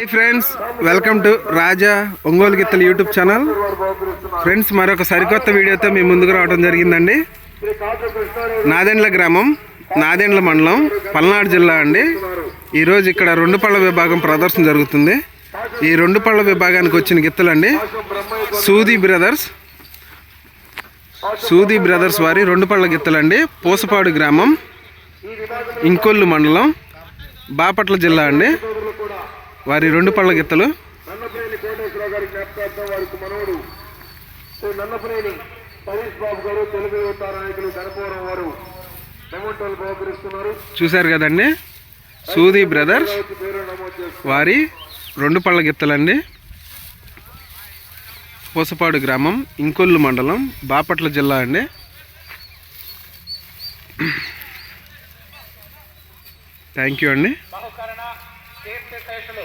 Hi friends welcome to Raja Ongole గిత్తల YouTube channel friends మరొక సరికొత్త వీడియోతో మీ ముందుకు రావడం జరిగిందండి. నాదెండ్ల గ్రామం నాదెండ్ల మండలం పల్నాడు జిల్లా అండి. ఈరోజు ఇక్కడ రెండు పళ్ళ విభాగం ప్రదర్శన జరుగుతుంది. ఈ రెండు పళ్ళ విభాగానికి వచ్చిన గిత్తలండి. సూది బ్రదర్స్ సూది బ్రదర్స్ వారి రెండు పళ్ళ గిత్తలండి. పూసపాడు గ్రామం ఇంకొల్లు మండలం బాపట్ల జిల్లా అండి. వారి రెండు పళ్ళ గిత్తలు. నన్నపనేని కోటేశ్వరరావు గారి జ్ఞాపకార్థం వారికి మనవడు. శ్రీ నన్నపనేని సతీష్ బాబు గారు తెలుగు యువత నాయకులు వారు మెమోటోలు బహుకరిస్తున్నారు. చూశారు కదండి సూది బ్రదర్స్ వారి రెండు పళ్ళ గిత్తలండి. పూసపాడు గ్రామం ఇంకొల్లు మండలం బాపట్ల జిల్లా అండి. థ్యాంక్ యూ అండి. కీర్తిశేషులు